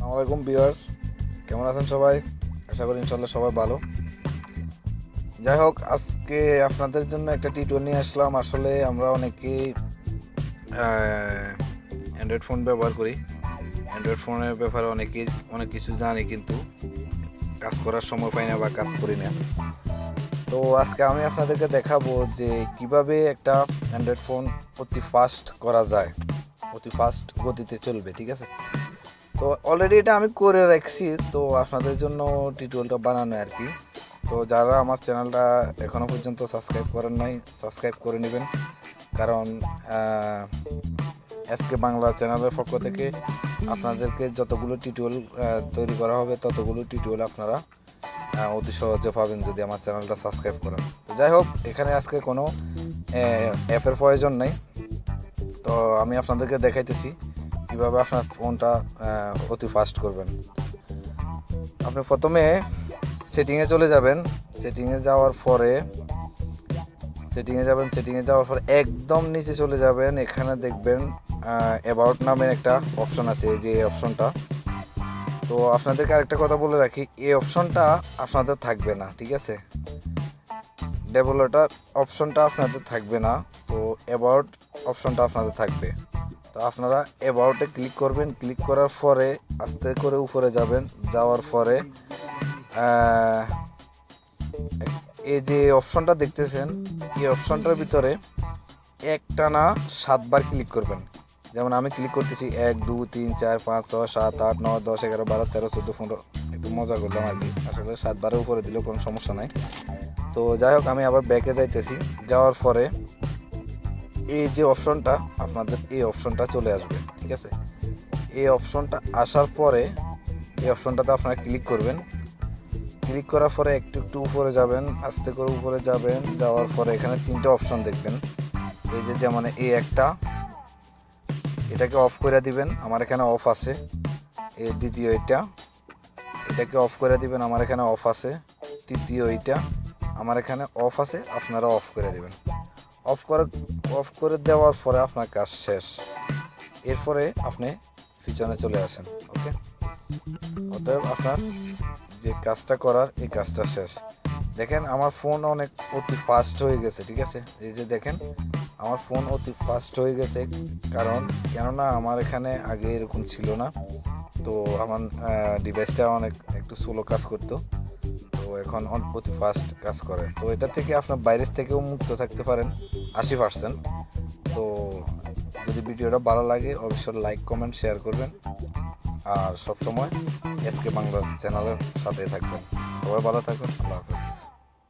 আসসালামাইকুম ভিউয়ার্স। কেমন আছেন সবাই? আশা করি ইনশাল্লাহ সবাই ভালো। যাই হোক, আজকে আপনাদের জন্য একটা টিটোর নিয়ে আসলাম। আসলে আমরা অনেকেই অ্যান্ড্রয়েড ফোন ব্যবহার করি। অ্যান্ড্রয়েড ফোনের ব্যাপারে অনেকেই অনেক কিছু জানি, কিন্তু কাজ করার সময় পাই না বা কাজ করি না। তো আজকে আমি আপনাদেরকে দেখাবো যে কীভাবে একটা অ্যান্ড্রয়েড ফোন অতি ফাস্ট করা যায়, অতি ফাস্ট গতিতে চলবে, ঠিক আছে? তো অলরেডি এটা আমি করে রাখছি, তো আপনাদের জন্য টিউটোরিয়ালটা বানানো আর কি। তো যারা আমার চ্যানেলটা এখনও পর্যন্ত সাবস্ক্রাইব করেন নাই সাবস্ক্রাইব করে নেবেন। কারণ এসকে বাংলা চ্যানেলের পক্ষ থেকে আপনাদেরকে যতগুলো টিউটোরিয়াল তৈরি করা হবে, ততগুলো টিউটোরিয়াল আপনারা অতি সহজে পাবেন যদি আমার চ্যানেলটা সাবস্ক্রাইব করেন। তো যাই হোক, এখানে আজকে কোনো অ্যাপের প্রয়োজন নেই। তো আমি আপনাদেরকে দেখাইতেছি। কীভাবে আপনার ফোনটা অতি ফাস্ট করবেন। আপনি প্রথমে সেটিংয়ে চলে যাবেন। সেটিংয়ে যাওয়ার পরে, সেটিংয়ে যাবেন, সেটিংয়ে যাওয়ার পরে একদম নিচে চলে যাবেন। এখানে দেখবেন অ্যাবাউট নামের একটা অপশন আছে যে অপশনটা তো আপনাদেরকে আরেকটা কথা বলে রাখি, এই অপশনটা আপনাদের থাকবে না, ঠিক আছে? ডেভেলপার অপশনটা আপনাদের থাকবে না। তো অ্যাবাউট অপশনটা আপনাদের থাকবে। তো আপনারা অ্যাবাউটে ক্লিক করবেন। ক্লিক করার পরে আস্তে করে উপরে যাবেন। যাওয়ার পরে এই যে অপশনটা দেখতেছেন, এই অপশনটার ভিতরে একটানা সাতবার ক্লিক করবেন। যেমন আমি ক্লিক করতেছি এক দু তিন, চার, পাঁচ, ছয়, সাত, আট, নয়, দশ, এগারো, বারো, তেরো, চোদ্দ, পনেরো, একটু মজা করলাম আর কি। আসলে সাতবারের উপরে দিলেও কোনো সমস্যা নাই। তো যাই হোক, আমি আবার ব্যাকে যাইতেছি। যাওয়ার পরে এই যে অপশনটা আপনাদের এই অপশনটা চলে আসবে, ঠিক আছে? এই অপশনটা আসার পরে, এই অপশনটাতে আপনারা ক্লিক করবেন। ক্লিক করার পরে একটু একটু উপরে যাবেন, আস্তে করে উপরে যাবেন, যাওয়ার পরে এখানে তিনটে অপশন দেখবেন। এই যে যেমন এই একটা, এটাকে অফ করে দিবেন, আমার এখানে অফ আছে। এই দ্বিতীয় এটা এটাকে অফ করে দিবেন, আমার এখানে অফ আছে। তৃতীয় এটা আমার এখানে অফ আছে, আপনারা অফ করে দিবেন। অফ করে অফ করে দেওয়ার পরে আপনার কাজ শেষ। এরপরে আপনি পিছনে চলে আসেন, ওকে? অতএব আপনার যে কাজটা করার, এই কাজটা শেষ। দেখেন, আমার ফোন অনেক অতি ফাস্ট হয়ে গেছে, ঠিক আছে? এই যে দেখেন, আমার ফোন অতি ফাস্ট হয়ে গেছে, কারণ কেননা আমার এখানে আগে এরকম ছিল না। তো আমার ডিভাইসটা অনেক একটু স্লো কাজ করতো। তো এখন প্রতি ফাস্ট কাজ করে। তো এটা থেকে আপনার বাইরের থেকেও মুক্ত থাকতে পারেন, আশি পার্সেন্ট তো যদি ভিডিওটা ভালো লাগে, অবশ্যই লাইক কমেন্ট শেয়ার করবেন। আর সবসময় এসকে বাংলা চ্যানেলের সাথে থাকবেন। সবাই ভালো থাকবেন, আল্লাহ হাফেজ।